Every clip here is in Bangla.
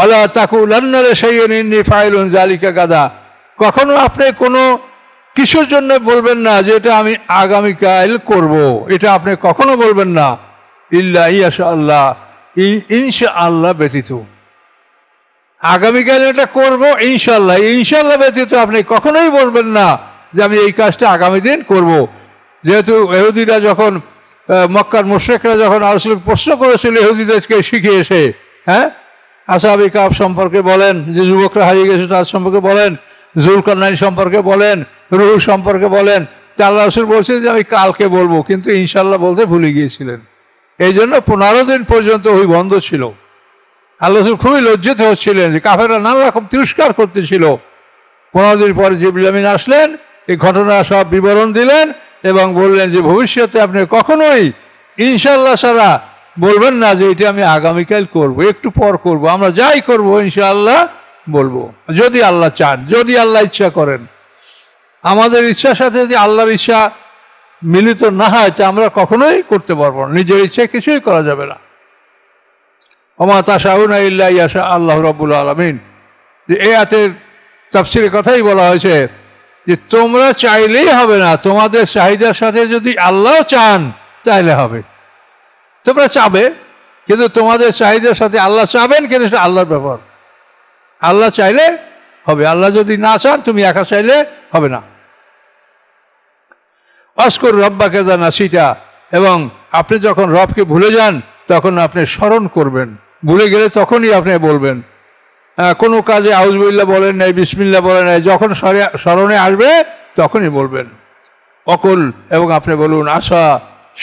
আল্লাহ তাকুলান্নারে সেই নিন্নি ফাইলুন জালিকা গাদা। কখনো আপনি কোনো কিসের জন্য বলবেন না যে এটা আমি আগামীকাল করব। এটা আপনি কখনো বলবেন না। ইল্লা ইয়াশা আল্লাহ ইনশা আল্লাহ ব্যতীত। আগামীকাল এটা করব ইনশাল্লাহ ইনশাল্লাহ ব্যতীত আপনি কখনোই বলবেন না যে আমি এই কাজটা আগামী দিন করব। যেহেতু এহুদিরা যখন মক্কার মুশ্রেকরা যখন আলোচনা প্রশ্ন করেছিল এহুদিদেরকে শিখে এসে হ্যাঁ? আসাবি কাপ সম্পর্কে বলেন, যে যুবকরা হারিয়ে গেছে তার সম্পর্কে বলেন জুলকান্নাই সম্পর্কে বলেন, রুহু সম্পর্কে বলেন। আল্লাহ রসুল বলছেন যে, আমি কালকে বলব। কিন্তু ইনশাল্লাহ বলতে ভুলে গিয়েছিলেন। এই জন্য পনেরো দিন পর্যন্ত ওই বন্ধ ছিল। আল্লাহ রসুল খুবই লজ্জিত হচ্ছিলেন যে কাফেরা নানা রকম তিরস্কার করতেছিল। পনেরো দিন পরে জিবলামিন আসলেন, এই ঘটনা সব বিবরণ দিলেন এবং বললেন যে, ভবিষ্যতে আপনি কখনোই ইনশাল্লাহ ছাড়া বলবেন না যে এটা আমি আগামীকাল করব, একটু পর করব, আমরা যাই করব ইনশাআল্লাহ বলব, যদি আল্লাহ চান, যদি আল্লাহ ইচ্ছা করেন। আমাদের ইচ্ছার সাথে যদি আল্লাহর ইচ্ছা মিলিত না হয়, তা আমরা কখনোই করতে পারব না, নিজের ইচ্ছে কিছুই করা যাবে না। অমা তাসাউনা ইল্লা ইয়াশা আল্লাহ রব্বুল আলমিন। যে এই আতের তাফসিরের কথাই বলা হয়েছে যে, তোমরা চাইলেই হবে না, তোমাদের চাহিদার সাথে যদি আল্লাহ চান, তাইলে হবে। তোমরা চাবে, কিন্তু তোমাদের চাহিদার সাথে আল্লাহ চাবেন কিন্তু সেটা আল্লাহর ব্যাপার। আল্লাহ চাইলে হবে, আল্লাহ যদি না চান, তুমি একা চাইলে হবে না। অস্কর রব্বাকে যা নাসিটা, এবং আপনি যখন রবকে ভুলে যান, তখন আপনি স্মরণ করবেন। ভুলে গেলে তখনই আপনি বলবেন কোনো কাজে আউজবিল্লা বলেন নাই বিসমিল্লা বলেন নাই, যখন স্মরণে আসবে, তখনই বলবেন। অকল, এবং আপনি বলুন, আশা,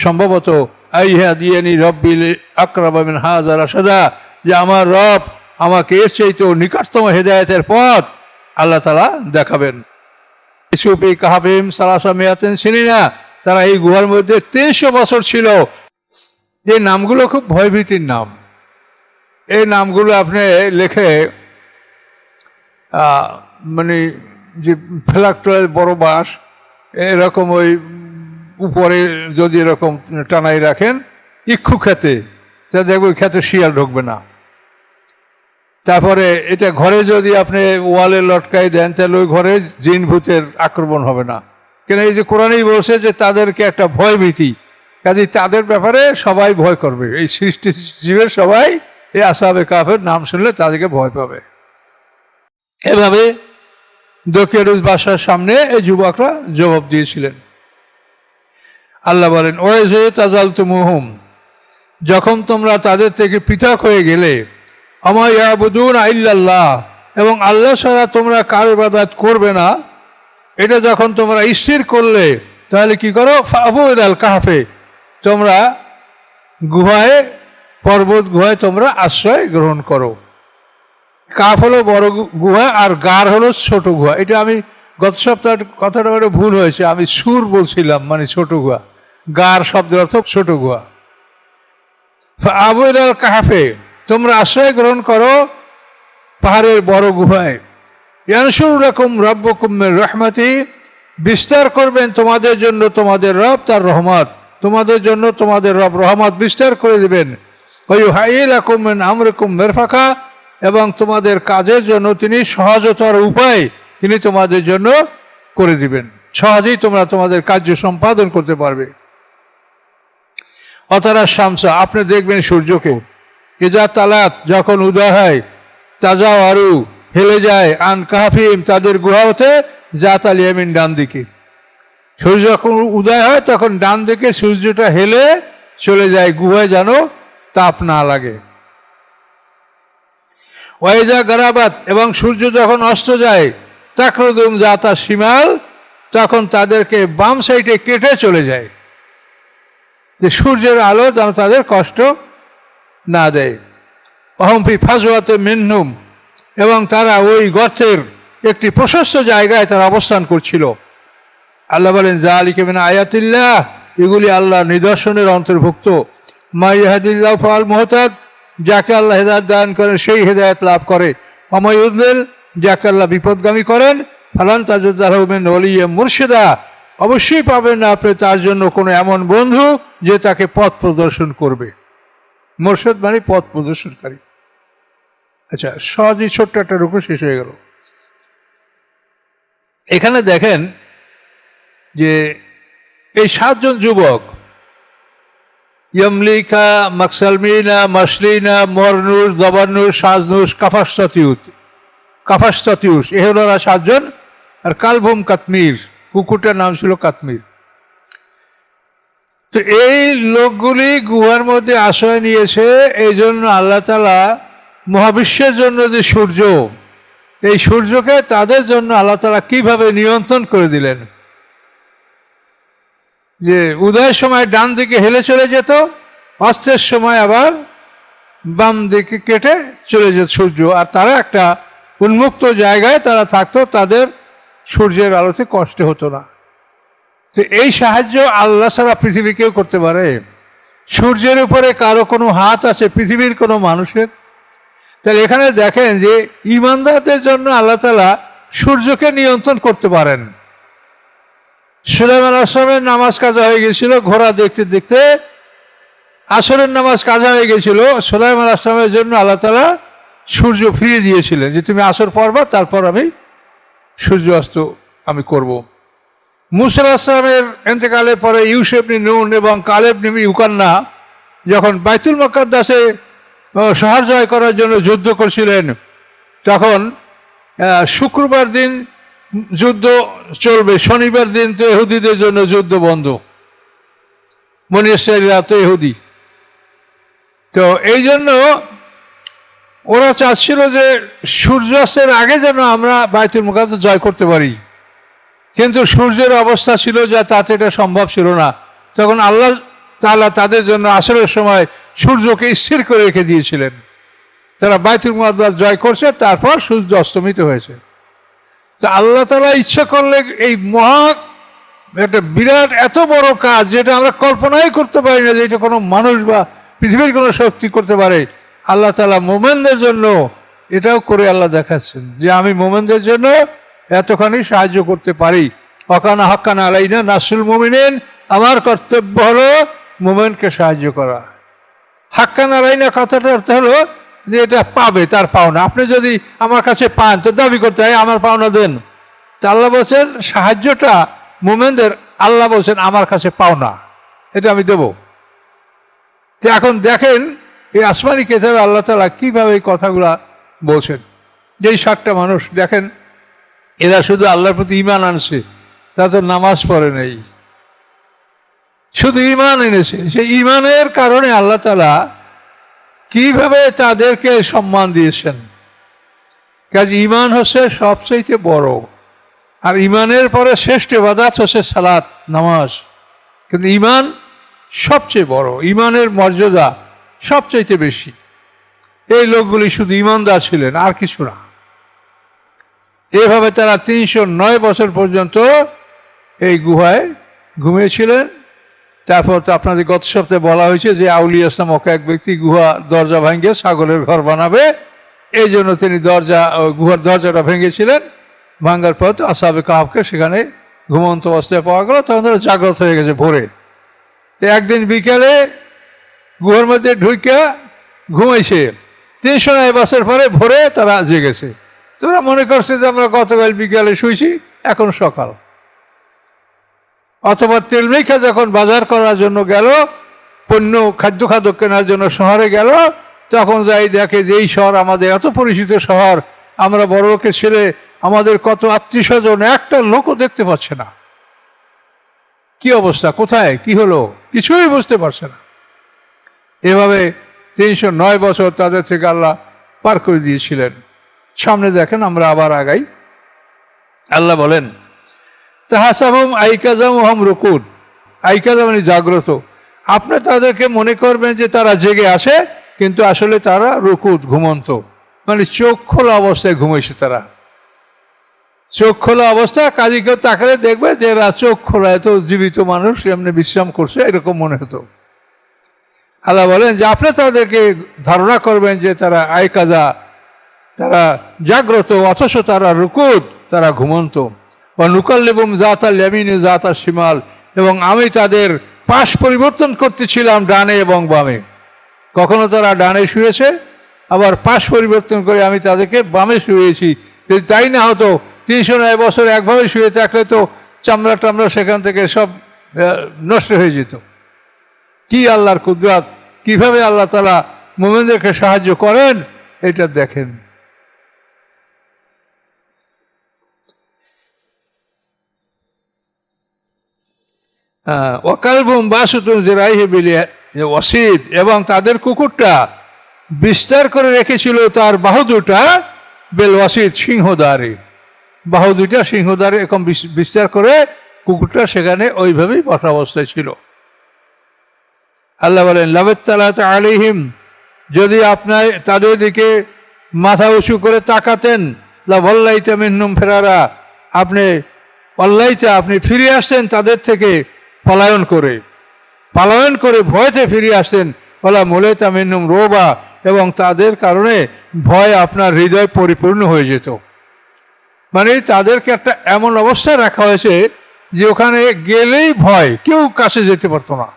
সম্ভবত আইহা দিয়ে নি রব্বিল আকরাবিন হাজার আসাদা যে আমার রব আমাকে এর চাইতেও নিকটতম হেদায়তের পথ আল্লাহ তালা দেখাবেন। কিছু কাহাবিম সালাসা মেয়াতেন চিনি না তারা এই গুহার মধ্যে তিনশো বছর ছিল। এই নামগুলো খুব ভয়ভীতির নাম। এই নামগুলো আপনি লেখে মানে যে ফ্ল্যাক্টরের বড় বাস এরকম ওই উপরে যদি এরকম টানাই রাখেন, ইক্ষু খেতে তা দেখবে ওই খেতে শিয়াল ঢুকবে না। তারপরে এটা ঘরে যদি আপনি ওয়ালে লটকাই দেন, তাহলে ওই ঘরে জিন ভূতের আক্রমণ হবে না। কেন এই যে কোরআনেই বলছে যে তাদেরকে একটা ভয় ভীতি কাজে তাদের ব্যাপারে সবাই ভয় করবে। এই সৃষ্টি জীবের সবাই, এই আসাবে কাফের নাম শুনলে তাদেরকে ভয় পাবে। এভাবে দকিয়ারুজ বাসার সামনে এই যুবকরা জবাব দিয়েছিলেন। আল্লাহ বলেন ওয়ে যে তাজাল তুমুহুম যখন তোমরা তাদের থেকে পৃথক হয়ে গেলে আমার ইয়াবুদুন আইল্লাল্লাহ এবং আল্লাহ ছাড়া তোমরা কার ইবাদত করবে না, এটা যখন তোমরা স্থির করলে, তাহলে কি করো? ফাবুদ আল কাহাফে, তোমরা গুহায়, পর্বত গুহায় তোমরা আশ্রয় গ্রহণ করো। কাফ হলো বড় গুহা আর গার হলো ছোট গুহা। এটা আমি গত সপ্তাহে কথাটা একটা ভুল হয়েছে। আমি সুর বলছিলাম মানে ছোট গুহা। গার শব্দের অর্থ ছোট গুহা। আবুল কাহাফে, তোমরা আশ্রয় গ্রহণ করো পাহাড়ের বড় গুহায়। ইয়ানসুর রকম রব্বকুমের রহমতি, বিস্তার করবেন তোমাদের জন্য তোমাদের রব তার রহমত। তোমাদের জন্য তোমাদের রব রহমত বিস্তার করে দেবেন। ওই হাইল আকুমেন আমরকুম মেরফাকা, এবং তোমাদের কাজের জন্য তিনি সহজতর উপায় তিনি তোমাদের জন্য করে দিবেন। সহজেই তোমরা তোমাদের কার্য সম্পাদন করতে পারবে। অতারা শামসা, আপনি দেখবেন সূর্যকে। এজা তালাত, যখন উদয় হয়, তাজা আরু হেলে যায়, আন কাহাফিম, তাদের গুহা হতে জাত আলিয়ামিন ডান দিকে। সূর্য যখন উদয় হয়, তখন ডান দিকে সূর্যটা হেলে চলে যায়, গুহায় যেন তাপ না লাগে। ওয়াইজা গারাবাত, এবং সূর্য যখন অস্ত যায় তাকরুদুম জাতা শিমাল, তখন তাদেরকে বাম সাইডে কেটে চলে যায়। যে সূর্যের আলো যেন তাদের কষ্ট না দেয়। অহমফি ফাজওয়াতে মিন্নুম এবং তারা ওই গর্তের একটি প্রশস্ত জায়গায় তারা অবস্থান করছিল। আল্লাহ বলেন যা আলিকেমিন আয়াতিল্লাহ এগুলি আল্লাহ নিদর্শনের অন্তর্ভুক্ত। মা ইহাদিল্লাহ ফাল মোহতাদ, যাকে আল্লাহ হেদায়ত দান করেন, সেই হেদায়ত লাভ করে। অময় উদ্দিল যাকে আল্লাহ বিপদগামী করেন, ফালান তাজুদ্দাহমেন অলিয়ে মুর্শিদা। অবশ্যই পাবেন না আপনি তার জন্য কোনো এমন বন্ধু যে তাকে পথ প্রদর্শন করবে। মোর্শেদ মানে পথ প্রদর্শনকারী। আচ্ছা সহজেই ছোট্ট একটা রুকু শেষ হয়ে গেল। এখানে দেখেন যে এই সাতজন যুবক, ইয়মলিকা, মাকসালমিনা মাসলিনা মরনুস দবানুস সাজনুস কাফাস্তাতিউত কাফাস্তাতিউস এ হলো ওরা সাতজন, আর কালভুম কাতমির, কুকুরটার নাম ছিল কাতমির। তো এই লোকগুলি গুহার মধ্যে আশ্রয় নিয়েছে এই জন্য আল্লাহ তালা মহাবিশ্বের জন্য যে সূর্য, এই সূর্যকে তাদের জন্য আল্লাহ তালা কীভাবে নিয়ন্ত্রণ করে দিলেন? যে উদয়ের সময় ডান দিকে হেলে চলে যেত, অস্তের সময় আবার বাম দিকে কেটে চলে যেত সূর্য, আর তারা একটা উন্মুক্ত জায়গায় তারা থাকতো, তাদের সূর্যের আলোতে কষ্ট হতো না। তো এই সাহায্য আল্লাহ ছাড়া পৃথিবী কেউ করতে পারে? সূর্যের উপরে কারও কোনো হাত আছে পৃথিবীর কোনো মানুষের? তাহলে এখানে দেখেন যে ইমানদারদের জন্য আল্লাহ তালা সূর্যকে নিয়ন্ত্রণ করতে পারেন। সুলাইমান আসলামের নামাজ কাজা হয়ে গেছিল ঘোড়া দেখতে দেখতে আসরের নামাজ কাজা হয়ে গেছিল সুলাইমান আসলামের জন্য আল্লাহ তালা সূর্য ফিরিয়ে দিয়েছিলেন যে তুমি আসর পড়বা, তারপর আমি সূর্য অস্ত আমি করব। মুসাল আসলামের এতেকালের পরে ইউসেফনি নুন এবং কালেব নিমি ইউকান্না যখন বাইতুল মকাদ্দাসে শহর জয় করার জন্য যুদ্ধ করছিলেন, তখন শুক্রবার দিন যুদ্ধ চলবে, শনিবার দিন তো এহুদিদের জন্য যুদ্ধ বন্ধ মনীষীরা তো এহুদি তো এই জন্য ওরা চাচ্ছিল যে সূর্যাস্তের আগে যেন আমরা বায়তুল মুকাদ্দ জয় করতে পারি। কিন্তু সূর্যের অবস্থা ছিল যা তাতে এটা সম্ভব ছিল না। তখন আল্লাহ তাআলা তাদের জন্য আসরের সময় সূর্যকে স্থির করে রেখে দিয়েছিলেন। তারা বাইতুল মুকাদ্দাস জয় করছে, তারপর সূর্য অস্তমিত হয়েছে। তো আল্লাহ তালা ইচ্ছা করলে এই মহা একটা বিরাট, এত বড় কাজ যেটা আমরা কল্পনাই করতে পারি না যে এটা কোনো মানুষ বা পৃথিবীর কোনো শক্তি করতে পারে। আল্লাহ তালা মোমেনদের জন্য এটাও করে আল্লাহ দেখাচ্ছেন যে আমি মোমেনদের জন্য এতখানি সাহায্য করতে পারি। হকানা আলাইনা নাসুল মোমিনেন, আমার কর্তব্য হলো মোমেনকে সাহায্য করা। হাক্কান আলাইনা কথাটার অর্থ হলো যে এটা পাবে, তার পাওনা। আপনি যদি আমার কাছে পান, তো দাবি করতে হয়, আমার পাওনা দেন। তা আল্লাহ বলছেন, সাহায্যটা মোমেনদের, আল্লাহ বলছেন, আমার কাছে পাওনা। এটা আমি দেব। তো এখন দেখেন এই আসমানি কেতাবে আল্লাহ তালা কীভাবে এই কথাগুলা বলছেন? যেই সাতটা মানুষ, দেখেন, এরা শুধু আল্লাহর প্রতি ইমান আনছে, তারা তো নামাজ পড়ে নেই। শুধু ইমান এনেছে। সেই ইমানের কারণে আল্লাহ তালা কীভাবে তাদেরকে সম্মান দিয়েছেন? কাজ ইমান হচ্ছে সবচেয়ে বড়। আর ইমানের পরে শ্রেষ্ঠ বাদাত হচ্ছে সালাত, নামাজ। কিন্তু ইমান সবচেয়ে বড়। ইমানের মর্যাদা সবচাইতে বেশি। এই লোকগুলি শুধু ইমানদার ছিলেন, আর কিছু না। এভাবে তারা তিনশো নয় বছর পর্যন্ত এই গুহায় ঘুমিয়েছিলেন। তারপর তো আপনাদের গত সপ্তাহে বলা হয়েছে যে আউলি আসলাম ওকে এক ব্যক্তি গুহা দরজা ভাঙ্গে ছাগলের ঘর বানাবে। এই জন্য তিনি দরজা গুহার দরজাটা ভেঙেছিলেন। ভাঙ্গার পর তো আসাবে কাহাবকে সেখানে ঘুমন্ত অবস্থায় পাওয়া গেল। তখন তারা জাগ্রত হয়ে গেছে ভোরে। একদিন বিকেলে গুহার মধ্যে ঢুকে ঘুমাইছে। তিনশো নয় বছর পরে ভোরে তারা জেগেছে। তোরা মনে করছে যে আমরা গতকাল বিকালে শুয়েছি এখন সকাল। অথবা তেলমেখা যখন বাজার করার জন্য গেল, পণ্য খাদ্য খাদ্য কেনার জন্য শহরে গেল, তখন যাই দেখে যে এই শহর আমাদের এত পরিচিত শহর, আমরা বড় লোকের ছেলে, আমাদের কত আত্মীয় স্বজন, একটা লোকও দেখতে পাচ্ছে না। কি অবস্থা? কোথায়? কি হলো? কিছুই বুঝতে পারছে না। এভাবে তিনশো নয় বছর তাদের থেকে আল্লাহ পার করে দিয়েছিলেন। সামনে দেখেন আমরা আবার আগাই। আল্লাহ বলেন তাহাসাবম আইকাজাম হম রকুন। আইকাজা মানে জাগ্রত। আপনি তাদেরকে মনে করবেন যে তারা জেগে আসে কিন্তু আসলে তারা রকুদ ঘুমন্ত। মানে চোখ খোলা অবস্থায় ঘুমাইছে তারা। চোখ খোলা অবস্থা, কাজী কেউ তাকালে দেখবে যে এরা চোখ খোলা এত জীবিত মানুষ, এমনি বিশ্রাম করছে, এরকম মনে হতো। আল্লাহ বলেন যে আপনি তাদেরকে ধারণা করবেন যে তারা আয়কাজা তারা জাগ্রত, অথচ তারা রুকুদ, তারা ঘুমন্ত। বা নুকাল্লেবম জাতাল ইয়ামিনে জাতার শিমাল। এবং আমি তাদের পাশ পরিবর্তন করতেছিলাম ডানে এবং বামে। কখনো তারা ডানে শুয়েছে, আবার পাশ পরিবর্তন করে আমি তাদেরকে বামে শুয়েছি। যদি তাই না হতো, তিনশো নয় বছর একভাবে শুয়ে থাকলে তো চামড়া টামড়া সেখান থেকে সব নষ্ট হয়ে যেত। কি আল্লাহর কুদরাত? কীভাবে আল্লাহ তালা মোমেনদেরকে সাহায্য করেন, এটা দেখেন। ওকালবুম বাসুতুম জেরাইহে বিলিয়া ওয়াসিদ, এবং তাদের কুকুরটা বিস্তার করে রেখেছিল তার বাহু দুটা বেল ওয়াসিদ সিংহদ্বারে। বাহু দুটা সিংহদ্বারে এরকম বিস্তার করে কুকুরটা সেখানে ওইভাবেই বসা অবস্থায় ছিল। আল্লাহ বলেন লাবেত্তালাত আলিহিম যদি আপনার, তাদের দিকে মাথা উঁচু করে তাকাতেন, লাভল্লাইতে মিন্নুম ফেরারা, আপনি অল্লাইতে আপনি ফিরে আসতেন তাদের থেকে পলায়ন করে। পলায়ন করে ভয়তে ফিরে আসতেন ওলা মোলেতা মিন্নুম রোবা, এবং তাদের কারণে ভয় আপনার হৃদয় পরিপূর্ণ হয়ে যেত। মানে তাদেরকে একটা এমন অবস্থায় রাখা হয়েছে যে ওখানে গেলেই ভয়, কেউ কাছে যেতে পারতো না।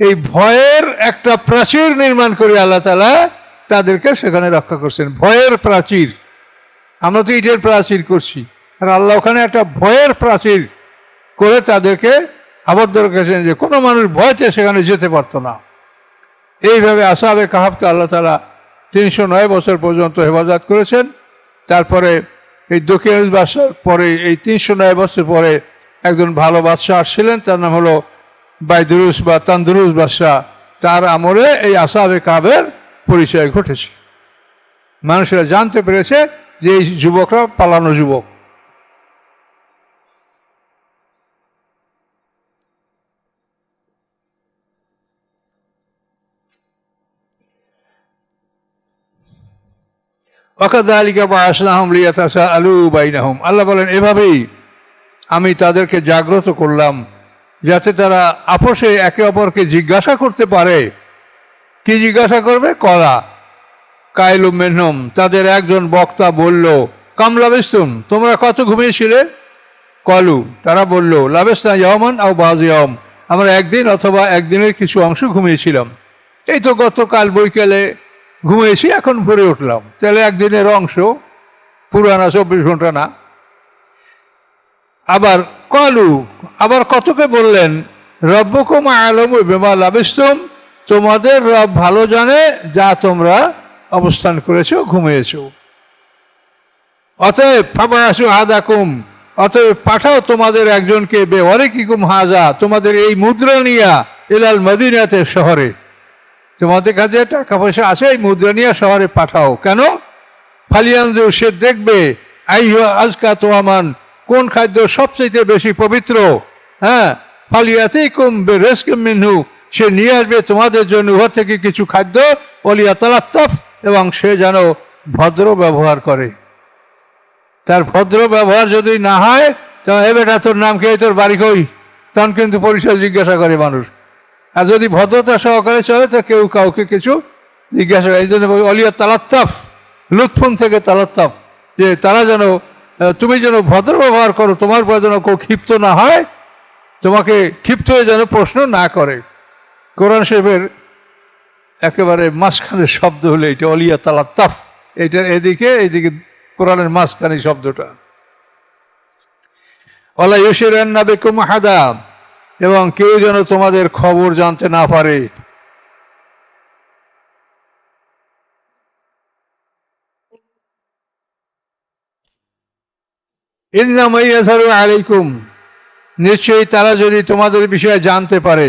এই ভয়ের একটা প্রাচীর নির্মাণ করে আল্লাহ তালা তাদেরকে সেখানে রক্ষা করছেন। ভয়ের প্রাচীর। আমরা তো ইটের প্রাচীর করছি। আর আল্লাহ ওখানে একটা ভয়ের প্রাচীর করে তাদেরকে আবদ্ধ রেখেছেন যে কোনো মানুষ ভয়তে সেখানে যেতে পারতো না। এইভাবে আসাবে কাহাবকে আল্লাহ তালা তিনশো নয় বছর পর্যন্ত হেফাজত করেছেন। তারপরে এই দক্ষিণ বাদশার পরে এই তিনশো নয় বছর পরে একজন ভালো বাদশাহ আসছিলেন। তার নাম হলো বাইদুরুস বা তান্দুরুস বাদশাহ, তার আমলে এই আসাবে কাবের পরিচয় ঘটেছে। মানুষেরা জানতে পেরেছে যে এই যুবকরা পালানো যুবক। ওকাদালিকা বা আসলাহম লিয়াতাসা আলু বাইনাহম। আল্লাহ বলেন, এভাবেই আমি তাদেরকে জাগ্রত করলাম। যাতে তারা আপোষে একে অপরকে জিজ্ঞাসা করতে পারে। কি জিজ্ঞাসা করবে? কলা। কায়লু মেনহম, তাদের একজন বক্তা বলল কাম লাবেস্তুম তোমরা কত ঘুমিয়েছিলে? কলু, তারা বলল, লাবেস্তা ইয়মান আও বাজ ইয়ম আমরা একদিন অথবা একদিনের কিছু অংশ ঘুমিয়েছিলাম। এই তো গতকাল বৈকালে ঘুমিয়েছি, এখন ভরে উঠলাম। তাহলে একদিনের অংশ, পুরানা চব্বিশ ঘণ্টা না? আবার কলু, আবার কতকে বললেন? রব্বকুম আলম বেমা লাবিস্তম, তোমাদের রব ভালো জানে যা তোমরা অবস্থান করেছ, ঘুমিয়েছো। অতএব ফাবা আসু হাদাকুম, অতএব পাঠাও তোমাদের একজনকে বেওয়ারিকুম হাজা, তোমাদের এই মুদ্রা নিয়া এলাল মদিনাতে শহরে। তোমাদের কাছে টাকা পয়সা আছে, এই মুদ্রা নিয়ে শহরে পাঠাও। কেন? ফালিয়ানজু সে দেখবে আইহ আজকা তোয়ামান কোন খাদ্য সবচেয়ে বেশি পবিত্র? হ্যাঁ ফালিয়াতেই কুম রেস্ক মিনহু। সে নিয়ে আসবে তোমাদের জন্য উহার থেকে কিছু খাদ্য অলিয়া তালাত্তাফ, এবং সে যেন ভদ্র ব্যবহার করে। তার ভদ্র ব্যবহার যদি না হয়, তো এ বেটা তোর নাম কে? তোর বাড়ি কই? তখন কিন্তু পরিচয় জিজ্ঞাসা করে মানুষ। আর যদি ভদ্রতা সহকারে চলে, তো কেউ কাউকে কিছু জিজ্ঞাসা করে। এই জন্য অলিয়া তালাত্তাফ, লুৎফুন থেকে তালাত্তাফ। যে তারা যেন তুমি যেন ভদ্র ব্যবহার করো, তোমার পর যেন কেউ ক্ষিপ্ত না হয়, তোমাকে ক্ষিপ্ত হয়ে যেন প্রশ্ন না করে। কোরআন শরীফের একেবারে মাঝখানে শব্দ হলো এটা অলিয়া তালা তাফ এটা এদিকে এদিকে কোরআনের মাঝখানে শব্দটা। অলা ইউসির বেকুম হাদা এবং কেউ যেন তোমাদের খবর জানতে না পারে। আলাইকুম। নিশ্চয়ই তারা যদি তোমাদের বিষয়ে জানতে পারে,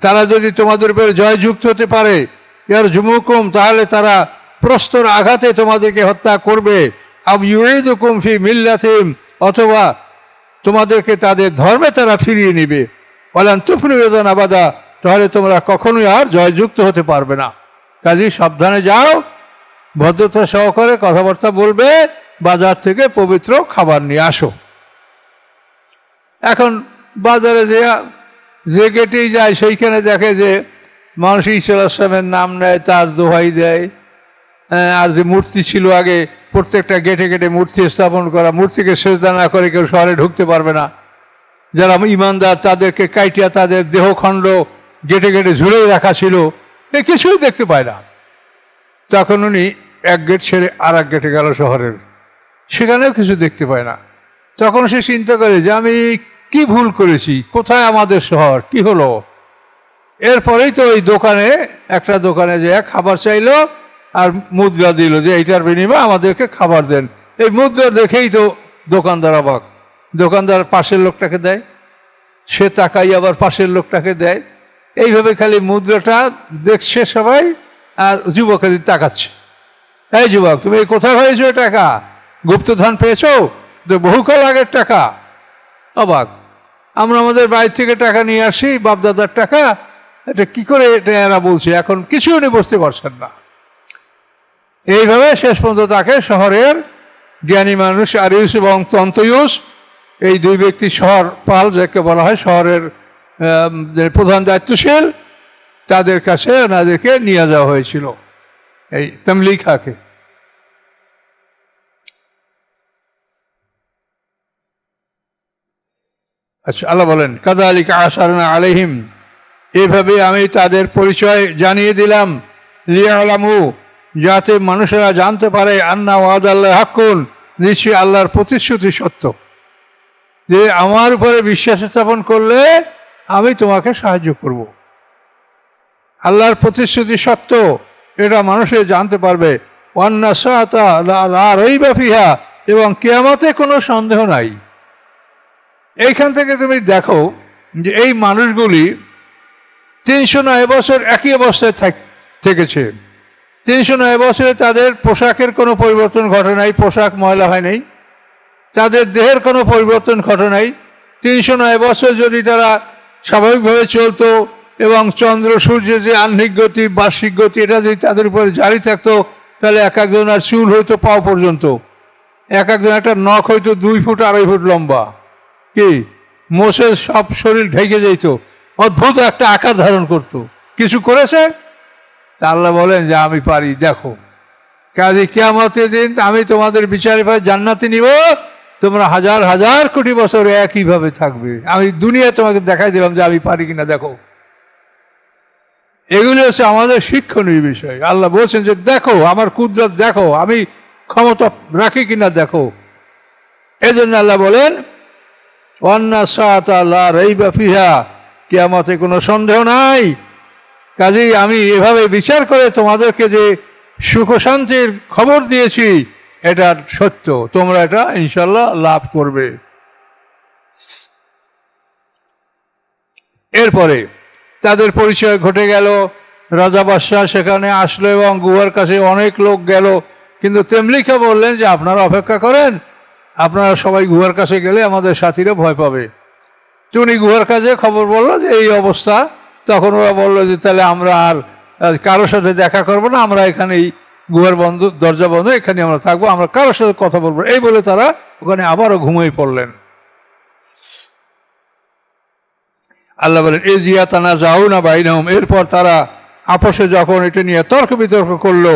তারা যদি তোমাদের উপরে জয়যুক্ত হতে পারে, ইয়ার জুমুকুম, তাহলে তারা প্রস্তর আঘাতে তোমাদেরকে হত্যা করবে। আব মিল্লাতিম, অথবা তোমাদেরকে তাদের ধর্মে তারা ফিরিয়ে নিবে। বলেন তুফলু বেদন আবাদা, তাহলে তোমরা কখনোই আর জয়যুক্ত হতে পারবে না। কাজেই সাবধানে যাও, ভদ্রতা সহকারে কথাবার্তা বলবে বাজার থেকে পবিত্র খাবার নিয়ে আসো। এখন বাজারে যে যে গেটেই যায় সেইখানে দেখে যে মানুষ ঈশ্বর আসলামের নাম নেয় তার দোহাই দেয়। হ্যাঁ, আর যে মূর্তি ছিল আগে প্রত্যেকটা গেটে গেটে মূর্তি স্থাপন করা মূর্তিকে সেজদা না করে কেউ শহরে ঢুকতে পারবে না। যারা ইমানদার তাদেরকে কাইটিয়া তাদের দেহখণ্ড গেটে গেটে ঝুলে রাখা ছিল এ কিছুই দেখতে পায় না। তখন উনি এক গেট ছেড়ে আর এক গেটে গেল শহরের। সেখানেও কিছু দেখতে পায় না। তখন সে চিন্তা করে যে, আমি কি ভুল করেছি? কোথায় আমাদের শহর? কি হলো? এরপরেই তো ওই দোকানে, একটা দোকানে যে খাবার চাইলো আর মুদ্রা দিল যে, এইটার বিনিময়ে আমাদেরকে খাবার দেন। এই মুদ্রা দেখেই তো দোকানদার অবাক। দোকানদার পাশের লোকটাকে দেয়, সে টাকাই আবার পাশের লোকটাকে দেয়। এইভাবে খালি মুদ্রাটা দেখছে সবাই আর যুবকের তাকাচ্ছে। এই যুবক, তুমি কোথায় হয়েছো? টাকা গুপ্তধন পেয়েছ? তো বহুকাল আগের টাকা। অবাক। আমরা আমাদের বাড়ি থেকে টাকা নিয়ে আসি, বাপদাদার টাকা। এটা কি করে এটা এরা বলছে? এখন কিছু উনি বুঝতে পারছেন না। এইভাবে শেষ পর্যন্ত তাকে শহরের জ্ঞানী মানুষ আরিউস এবং তন্তয়ুস, এই দুই ব্যক্তি শহর পাল, যাকে বলা হয় শহরের প্রধান দায়িত্বশীল, তাদের কাছে ওনাদেরকে নিয়ে যাওয়া হয়েছিল। এই তামলিখাকে আচ্ছা আল্লাহ বলেন কাদা আলিকা আসারনা আলহিম এভাবে আমি তাদের পরিচয় জানিয়ে দিলাম। লিয়া লিয়ালামু, যাতে মানুষেরা জানতে পারে আন্না ওয়াদ আল্লাহ হাক্কুন, নিশ্চয়ই আল্লাহর প্রতিশ্রুতি সত্য। যে আমার উপরে বিশ্বাস স্থাপন করলে আমি তোমাকে সাহায্য করব। আল্লাহর প্রতিশ্রুতি সত্য, এটা মানুষে জানতে পারবে। ওয়ান্না সাতা রই বাফিহা এবং কেয়ামতে কোনো সন্দেহ নাই। এইখান থেকে তুমি দেখো যে এই মানুষগুলি তিনশো নয় বছর একই অবস্থায় থাক- থেকেছে। তিনশো নয় বছরে তাদের পোশাকের কোনো পরিবর্তন ঘটে নাই, পোশাক ময়লা হয় নাই। তাদের দেহের কোনো পরিবর্তন ঘটে নাই। তিনশো নয় বছর যদি তারা স্বাভাবিকভাবে চলতো এবং চন্দ্র সূর্যের যে আহ্নিক গতি, বার্ষিক গতি, এটা যদি তাদের উপরে জারি থাকতো, তাহলে এক একজন আর চুল হইতো পাও পর্যন্ত। এক একজন একটা নখ হইতো দুই ফুট, আড়াই ফুট লম্বা। কি? মোষের সব শরীর ঢেকে যেত অদ্ভুত একটা আকার ধারণ করত। কিছু করেছে? তা আল্লাহ বলেন যে, আমি পারি। দেখো, কাজে কেয়ামতের দিন আমি তোমাদের বিচারে পাই জান্নাতে নিব। তোমরা হাজার হাজার কোটি বছর একইভাবে থাকবে। আমি দুনিয়া তোমাকে দেখাই দিলাম যে, আমি পারি কিনা। দেখো, এগুলি হচ্ছে আমাদের শিক্ষণীয় বিষয়। আল্লাহ বলছেন যে, দেখো, আমার কুদরত দেখো, আমি ক্ষমতা রাখি কিনা দেখো। এজন্য আল্লাহ বলেন কেয়ামতে কোনো সন্দেহ নাই। কাজেই আমি এভাবে বিচার করে তোমাদেরকে যে সুখ শান্তির খবর দিয়েছি, এটা সত্য। তোমরা এটা ইনশাল্লাহ লাভ করবে। এরপরে তাদের পরিচয় ঘটে গেল। রাজা বাদশাহ সেখানে আসলো এবং গুহার কাছে অনেক লোক গেল। কিন্তু তেমলিখা বললেন যে, আপনারা অপেক্ষা করেন আপনারা সবাই গুহার কাছে গেলে আমাদের সাথীরা ভয় পাবে। তো উনি গুহার কাছে খবর বলল যে, এই অবস্থা। তখন ওরা বলল যে, তাহলে আমরা আর কারোর সাথে দেখা করব না। আমরা এখানেই গুহার বন্ধ, দরজা বন্ধ এখানে আমরা থাকব। আমরা কারোর সাথে কথা বলব এই বলে তারা ওখানে আবারও ঘুমিয়ে পড়লেন। আল্লাহ বলেন, এ জিয়া তানা যাও না বাইনাহুম। এরপর তারা আপসে যখন এটা নিয়ে তর্ক বিতর্ক করল,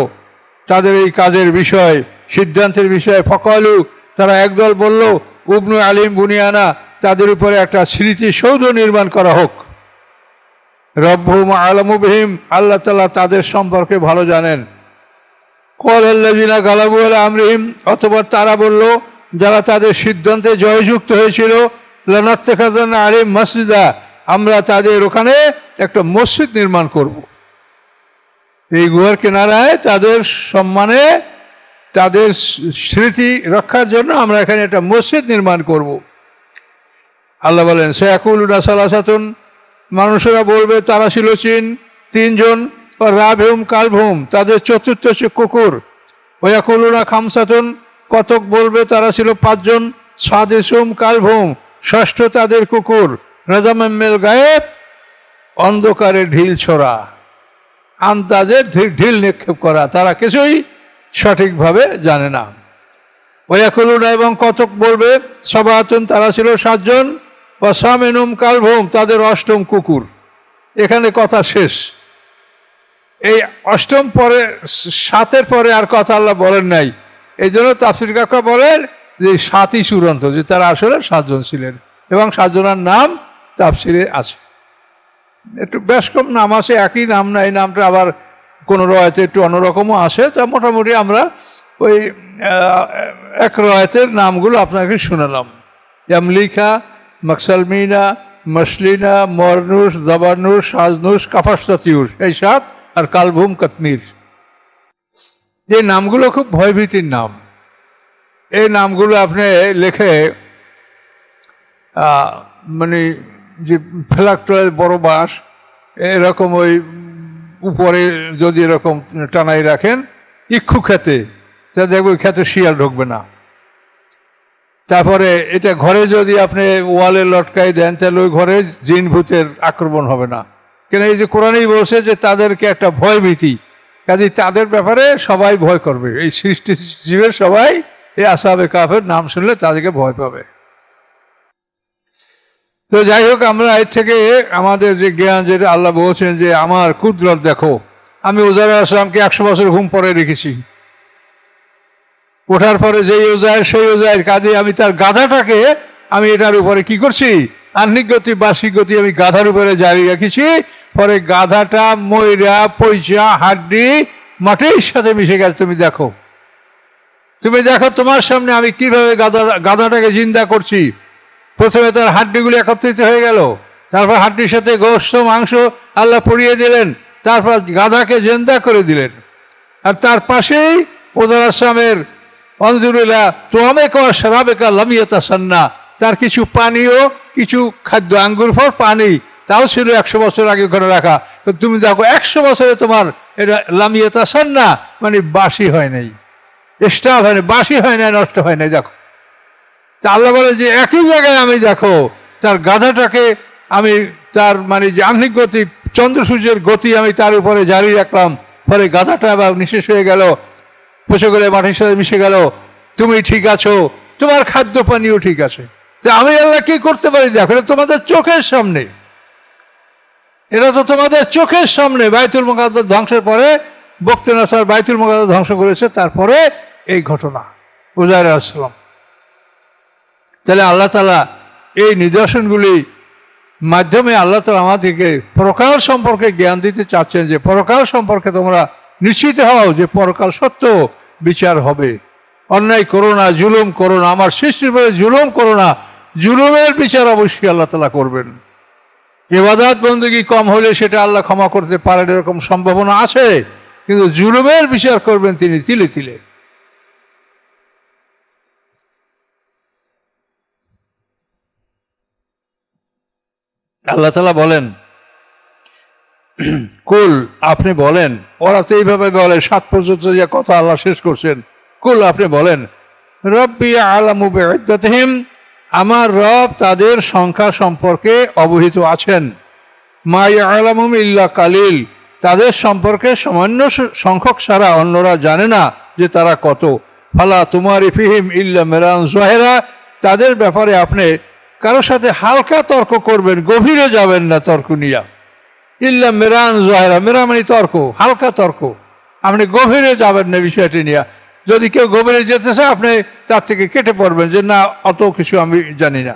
তাদের এই কাজের বিষয়, সিদ্ধান্তের বিষয়ে, ফকালু তারা একদল বলল উবনু আলিম বুনিয়ানা, তাদের উপরে একটা স্মৃতিসৌধ নির্মাণ করা হোক রব্বহুম আলমুবহিম আল্লাহ তালা তাদের সম্পর্কে ভালো জানেন কল আল্লাদিনা গালাবু আল আমরিহিম, অথবা তারা বলল, যারা তাদের সিদ্ধান্তে জয়যুক্ত হয়েছিল লানাত্তেখাজান আলিম মসজিদা, আমরা তাদের ওখানে একটা মসজিদ নির্মাণ করব। এই গুহার কিনারায় তাদের সম্মানে তাদের স্মৃতি রক্ষার জন্য আমরা এখানে একটা মসজিদ নির্মাণ করব। আল্লাহ বলেন শেয়াকুল সালাসাতুন। মানুষেরা বলবে, তারা ছিল চীন, তিনজন রাভেম কালভূম তাদের চতুর্থ সে কুকুর। ওয়াকুলুনা খামসাতুন। কতক বলবে, তারা ছিল পাঁচজন সাদেশুম কালভূম ষষ্ঠ তাদের কুকুর রাজামেল গায়েব, অন্ধকারে ঢিল ছোড়া। আন্দাজে ঢি- ঢিল নিক্ষেপ করা। তারা কিছুই সঠিকভাবে জানে না। ওয়াকুলুনা এবং কতক বলবে সবাতুন তারা ছিল সাতজন ও সামেনুম কালভূম, তাদের অষ্টম কুকুর। এখানে কথা শেষ। এই অষ্টম পরে, সাতের পরে আর কথা আল্লাহ বলেন নাই। এই জন্য তাফসির কাকা বলেন যে সাতই চূড়ান্ত, যে তারা আসলে সাতজন ছিলেন এবং সাতজনের নাম তাফসিরে আছে। একটু বেশ কম নাম আছে, একই নাম না, এই নামটা আবার কোনো রয়েতে একটু অন্যরকমও আসে, তা মোটামুটি আমরা ওই এক রয়েতের নামগুলো আপনাকে শোনালাম। ইয়ামলিখা, মকসালমিনা, মসলিনা মরনুস জবানুস সাজনুস কাফাস্তাতিউস এই সাত, আর কালভুম কাতমির এই নামগুলো খুব ভয়ভীতির নাম। এই নামগুলো আপনি লেখে মানে যে ফেলাক্টরের বড় বাঁশ, এরকম ওই উপরে যদি এরকম টানাই রাখেন, ইক্ষু খেতে তা দেখবে ওই খেতে শিয়াল ঢুকবে না। তারপরে এটা ঘরে যদি আপনি ওয়ালে লটকাই দেন, তাহলে ওই ঘরে জিন ভূতের আক্রমণ হবে না। কেন এই যে কোরআনেই বলছে যে তাদেরকে একটা ভয় ভীতি কাজে তাদের ব্যাপারে সবাই ভয় করবে। এই সৃষ্টি জীবের সবাই, এই আসাবে কাফের নাম শুনলে তাদেরকে ভয় পাবে। তো যাই হোক, আমরা এর থেকে আমাদের যে জ্ঞান যেটা আল্লাহ বলছেন যে, আমার কুদরত দেখো। আমি উজার আসলামকে একশো বছর ঘুম পরে রেখেছি। ওঠার পরে যেই ওজায়ের সেই ওজায়ের কাজে আমি তার গাধাটাকে আমি এটার উপরে কি করছি? আহ্নিক গতি, বার্ষিক গতি আমি গাধার উপরে জারি রেখেছি। পরে গাধাটা ময়রা, পয়সা, হাড্ডি মাটির সাথে মিশে গেছে। তুমি দেখো। তুমি দেখো তোমার সামনে আমি কীভাবে গাধা, গাধাটাকে জিন্দা করছি। প্রথমে তার হাড্ডিগুলি একত্রিত হয়ে গেল। তারপর হাড্ডির সাথে গোস্ত মাংস আল্লাহ পরিয়ে দিলেন। তারপর গাধাকে জেন্দা করে দিলেন। আর তার পাশেই ওদার আসামের অঞ্জুরিলা তোয়ামেকা সারাবেকা লামিয়াতা সান্না তার কিছু পানীয়, কিছু খাদ্য, আঙ্গুর ফল, পানি, তাও ছিল একশো বছর আগে ঘরে রাখা। তুমি দেখো, একশো বছরে তোমার এটা লামিয়াতা সান্না মানে বাসি হয় নাই। স্টাফ হয় না বাসি হয় না নষ্ট হয় না দেখো। তা আল্লাহ বলে যে একই জায়গায় আমি দেখো, তার গাধাটাকে আমি তার মানে যে আহ্নিক গতি, চন্দ্র সূর্যের গতি আমি তার উপরে জারি রাখলাম ফলে গাধাটা আবার নিঃশেষ হয়ে গেল পচে গেলে মাটির সাথে মিশে গেল, তুমি ঠিক আছো, তোমার খাদ্য পানীয় ঠিক আছে। তা আমি আল্লাহ কি করতে পারি? দেখো, এটা তোমাদের চোখের সামনে। এটা তো তোমাদের চোখের সামনে। বাইতুল মোকাদ্দার ধ্বংসের পরে বক্তে নাসার বাইতুল মোকাদ্দার ধ্বংস করেছে, তারপরে এই ঘটনা। উজাইর আসসালাম তাহলে আল্লাহ তালা এই নিদর্শনগুলি মাধ্যমে আল্লাহ তালা আমাদেরকে পরকাল সম্পর্কে জ্ঞান দিতে চাচ্ছেন যে পরকাল সম্পর্কে তোমরা নিশ্চিত হও যে পরকাল সত্য বিচার হবে। অন্যায় করো না, জুলুম করো না, আমার সৃষ্টির পরে জুলুম করো না, জুলুমের বিচার অবশ্যই আল্লাহ তালা করবেন। এবাদাত বন্দী কম হলে সেটা আল্লাহ ক্ষমা করতে পারেন এরকম সম্ভাবনা আছে, কিন্তু জুলুমের বিচার করবেন তিনি তিলে তিলে। আল্লাহ তালা বলেন, কুল, আপনি বলেন, ওরা তো এইভাবে বলে, সাত পর্যন্ত যে কথা আল্লাহ শেষ করছেন। কুল, আপনি বলেন, রব্বি আলামু বেদাতহিম আমার রব তাদের সংখ্যা সম্পর্কে অবহিত আছেন। মাই আলামুম ইল্লা কালিল, তাদের সম্পর্কে সামান্য সংখ্যক ছাড়া অন্যরা জানে না যে তারা কত। ফালা তোমার ইফিহিম ইল্লা মেরান জহেরা, তাদের ব্যাপারে আপনি কারোর সাথে হালকা তর্ক করবেন গভীরে যাবেন না তর্ক নিয়া। ইল্লা মেরান জহেরা। মেরা মানে তর্ক, হালকা তর্ক। আপনি গভীরে যাবেন না বিষয়টি নিয়ে। যদি কেউ গভীরে যেতে চায়, আপনি তার থেকে কেটে পড়বেন যে, না, অত কিছু আমি জানি না।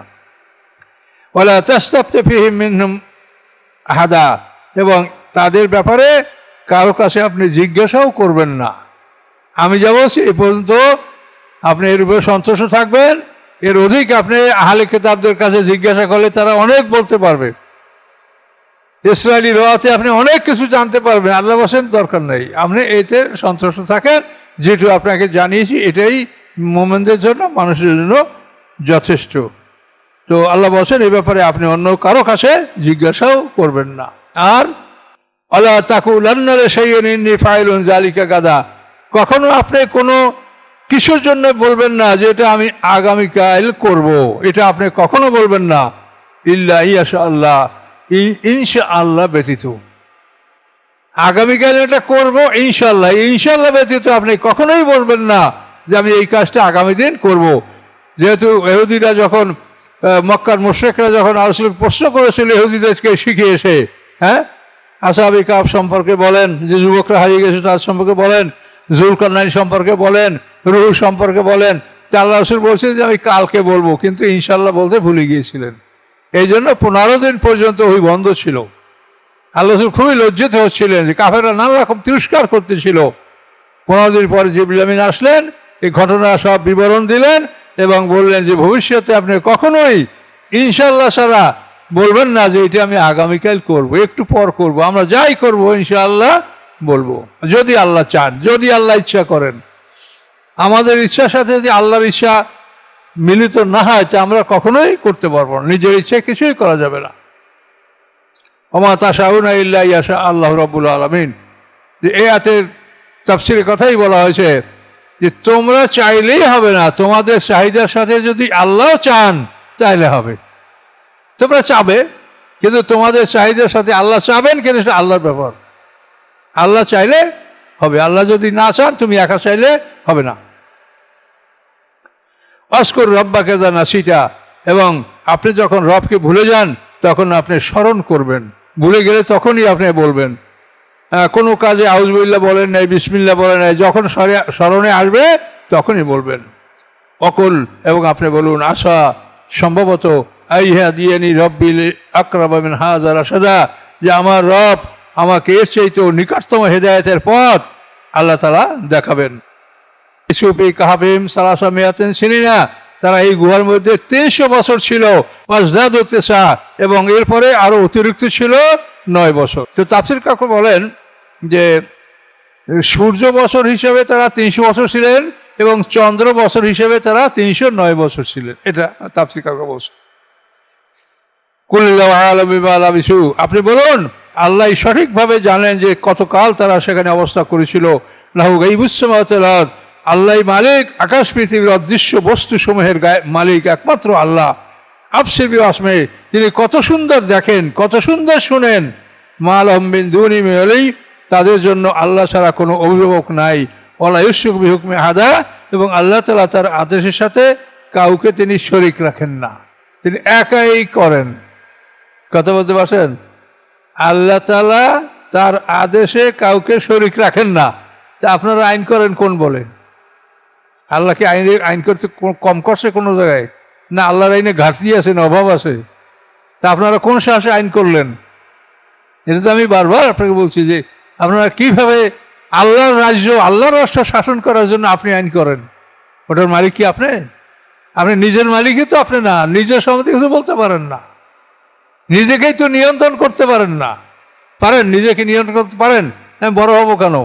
ওলা তেস্তাপ্তে ফিহিম হাদা এবং তাদের ব্যাপারে কারও কাছে আপনি জিজ্ঞাসাও করবেন না। আমি যা বলছি, এ পর্যন্ত আপনি এর উপরে সন্তুষ্ট থাকবেন। এর অধিক আপনি আহলে কেতাবদের কাছে জিজ্ঞাসা করলে তারা অনেক বলতে পারবে? ইসরায়েলি রোয়াতে আপনি অনেক কিছু জানতে পারবেন। আল্লাহ বসেন, দরকার নেই। আপনি এতে সন্তুষ্ট থাকেন। যেটু আপনাকে জানিয়েছি, এটাই মোমেনদের জন্য, মানুষের জন্য যথেষ্ট। তো আল্লাহ বলছেন এই ব্যাপারে আপনি অন্য কারও কাছে জিজ্ঞাসাও করবেন না। আর আল্লাহ তাকুলান্নারে সেই ফাইলুন জালিকা গাদা। কখনো আপনি কোনো কিছুর জন্য বলবেন না যে এটা আমি আগামীকাল করব। এটা আপনি কখনো বলবেন না ইল্লা ইয়াশা আল্লাহ ইনশা আল্লাহ ব্যতীত আগামীকাল এটা করব ইনশাল্লাহ ইনশাল্লাহ ব্যতীত আপনি কখনোই বলবেন না যে আমি এই কাজটা আগামী দিন করব। যেহেতু এহুদিরা যখন মক্কার মুশ্রেকরা যখন আরসুল প্রশ্ন করেছিল এহুদিদেরকে শিখে এসে হ্যাঁ আসাবি কাপ সম্পর্কে বলেন, যে যুবকরা হারিয়ে গেছে তার সম্পর্কে বলেন জুলকান্নাই সম্পর্কে বলেন, রুহু সম্পর্কে বলেন, আল্লাহ রসুল বলছেন যে, আমি কালকে বলব। কিন্তু ইনশাল্লাহ বলতে ভুলে গিয়েছিলেন। এই জন্য পনেরো দিন পর্যন্ত ওই বন্ধ ছিল। আল্লাহ রসুল খুবই লজ্জিত হচ্ছিলেন যে কাফেরা নানা রকম তিরস্কার করতেছিল। পনেরো দিন পরে জিবলামিন আসলেন, এই ঘটনা সব বিবরণ দিলেন এবং বললেন যে, ভবিষ্যতে আপনি কখনোই ইনশাল্লাহ সারা বলবেন না যে, এটা আমি আগামীকাল করব, একটু পর করব। আমরা যাই করব ইনশাআল্লাহ। বলব। যদি আল্লাহ চান, যদি আল্লাহ ইচ্ছা করেন। আমাদের ইচ্ছার সাথে যদি আল্লাহর ইচ্ছা মিলিত না হয়, তা আমরা কখনোই করতে পারব না। নিজের ইচ্ছে কিছুই করা যাবে না। অমা তাসাউনা ইল্লা ইয়াশা আল্লাহ রব্বুল আলমিন। যে এ আতের তাফসিরের কথাই বলা হয়েছে যে, তোমরা চাইলেই হবে না। তোমাদের চাহিদার সাথে যদি আল্লাহ চান চাইলে হবে। তোমরা চাবে, কিন্তু তোমাদের চাহিদার সাথে আল্লাহ চাবেন কিন্তু সেটা আল্লাহর ব্যাপার। আল্লাহ চাইলে হবে, আল্লাহ যদি না চান, তুমি একা চাইলে হবে না। অস্কর রব্বাকে জানা সিটা এবং আপনি যখন রবকে ভুলে যান, তখন আপনি স্মরণ করবেন। ভুলে গেলে তখনই আপনি বলবেন কোনো কাজে আউজবিল্লা বলেন নাই বিসমিল্লা বলেন নাই, যখন স্মরণে আসবে, তখনই বলবেন। অকল, এবং আপনি বলুন আশা সম্ভবত, আইহা দিয়ে নি রব্বিল আকরাবিন হাজার আসাদা যে আমার রব আমাকে এর চাইতেও নিকটতম হেদায়তের পথ আল্লাহ তালা দেখাবেন। ইসুফি কাহাবিম সালাসা মেয়াতেন চিনি না তারা এই গুহার মধ্যে তিনশো বছর ছিল এবং এরপরে আরও অতিরিক্ত ছিল নয় বছর। তো তাফসির কাকু বলেন যে, সূর্য বছর হিসেবে তারা তিনশো বছর ছিলেন, এবং চন্দ্র বছর হিসেবে তারা তিনশো নয় বছর ছিলেন। এটা তাপসি কাকা বলছে। কুল্লাহ আলমী আলামিসু আপনি বলুন আল্লাহ সঠিকভাবে জানেন যে কতকাল তারা সেখানে অবস্থা করেছিল। লাহু গাইবুসমাত আল্লাহ মালিক আকাশ পৃথিবীর অদৃশ্য বস্তু সমূহের গায়ে- মালিক একমাত্র আল্লাহ। আফসিবি আসমে তিনি কত সুন্দর দেখেন, কত সুন্দর শুনেন। মাল অম্বিন দুনি মেলেই তাদের জন্য আল্লাহ ছাড়া কোনো অভিভাবক নাই। ওলা ইউসুক বিহুকমে হাদা এবং আল্লাহ তালা তার আদেশের সাথে কাউকে তিনি শরিক রাখেন না। তিনি একাই করেন। কথা বলতে পারছেন? আল্লাহ তালা তার আদেশে কাউকে শরিক রাখেন না। তা আপনারা আইন করেন কোন বলে? আল্লাহ কি আইনের আইন করতে কম করছে কোনো জায়গায়? না, আল্লাহর আইনে ঘাটতি আছে, না অভাব আছে? তা আপনারা কোন সাহসে আইন করলেন? এটা তো আমি বারবার আপনাকে বলছি যে, আপনারা কীভাবে আল্লাহর রাজ্য, আল্লাহর রাষ্ট্র শাসন করার জন্য আপনি আইন করেন? ওটার মালিক কি আপনি? আপনি নিজের মালিকই তো আপনি না, নিজের সম্বন্ধে কিছু বলতে পারেন না। নিজেকেই তো নিয়ন্ত্রণ করতে পারেন না। পারেন, নিজেকে নিয়ন্ত্রণ করতে পারেন। আমি বড় হব কেন?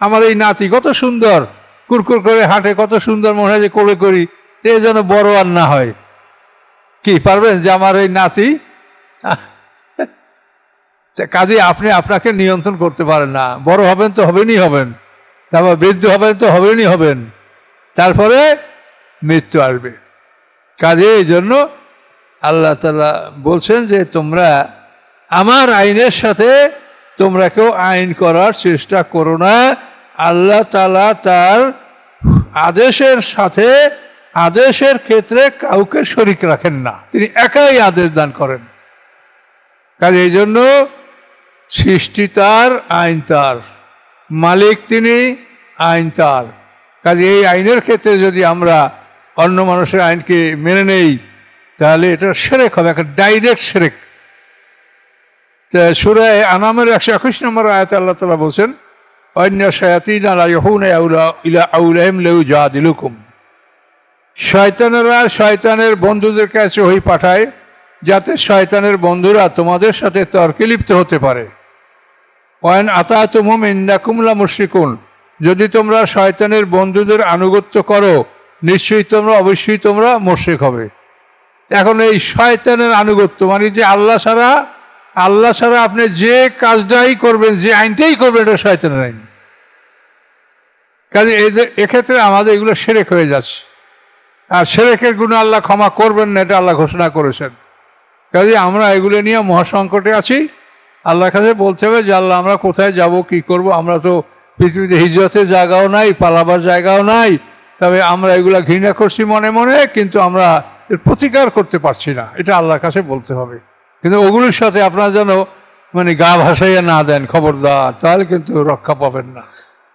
আমার এই নাতি কত সুন্দর, কুরকুর করে হাঁটে, কত সুন্দর মনে হয় যে কোলে করি, এ যেন বড় আর না হয়। কি, পারবেন যে আমার এই নাতি? কাজে আপনি আপনাকে নিয়ন্ত্রণ করতে পারেন না। বড় হবেন তো হবেনই হবেন। তারপর বৃদ্ধ হবেন তো হবেনই হবেন। তারপরে মৃত্যু আসবে। কাজে এই জন্য আল্লাহ তালা বলছেন যে তোমরা আমার আইনের সাথে তোমরা কেউ আইন করার চেষ্টা করো না। আল্লাহ তালা তার আদেশের সাথে আদেশের ক্ষেত্রে কাউকে শরিক রাখেন না। তিনি একাই আদেশ দান করেন। কাজে এই জন্য সৃষ্টি তার, আইন তার। মালিক তিনি, আইন তার। কাজে এই আইনের ক্ষেত্রে যদি আমরা অন্য মানুষের আইনকে মেনে নেই তাহলে এটা সেরেক হবে, একটা ডাইরেক্ট সেরেক। সুরায় আনামের একশো একুশ নম্বর আয়াত আল্লাহ তালা বলছেন, অন্য শায়াতিন আলা ইহুন ইলা আউলাহিম লেউ যা দিলুকুম শয়তানেরা শয়তানের বন্ধুদের কাছে ওই পাঠায়, যাতে শয়তানের বন্ধুরা তোমাদের সাথে তর্কে লিপ্ত হতে পারে। ওয়ান আতা তুমুম ইন্দাকুমলা মুশরিকুন। যদি তোমরা শয়তানের বন্ধুদের আনুগত্য করো, নিশ্চয়ই তোমরা, অবশ্যই তোমরা মুশরিক হবে। এখন এই শয়তানের আনুগত্য মানে যে আল্লাহ ছাড়া আল্লাহ ছাড়া আপনি যে কাজটাই করবেন, যে আইনটাই করবেন, এটা শয়তানের আইন। কাজে এদের এক্ষেত্রে আমাদের এগুলো সেরেক হয়ে যাচ্ছে। আর সেরেকের গুণ আল্লাহ ক্ষমা করবেন না, এটা আল্লাহ ঘোষণা করেছেন। কাজে আমরা এগুলো নিয়ে মহাসংকটে আছি। আল্লাহর কাছে বলতে হবে যে, আল্লাহ, আমরা কোথায় যাব, কি করব? আমরা তো পৃথিবীতে হিজরতের জায়গাও নাই, পালাবার জায়গাও নাই। তবে আমরা এগুলা ঘৃণা করছি মনে মনে, কিন্তু আমরা এর প্রতিকার করতে পারছি না। এটা আল্লাহর কাছে বলতে হবে। কিন্তু ওগুলোর সাথে আপনারা যেন মানে গা ভাসাইয়া না দেন, খবরদার, তাহলে কিন্তু রক্ষা পাবেন না।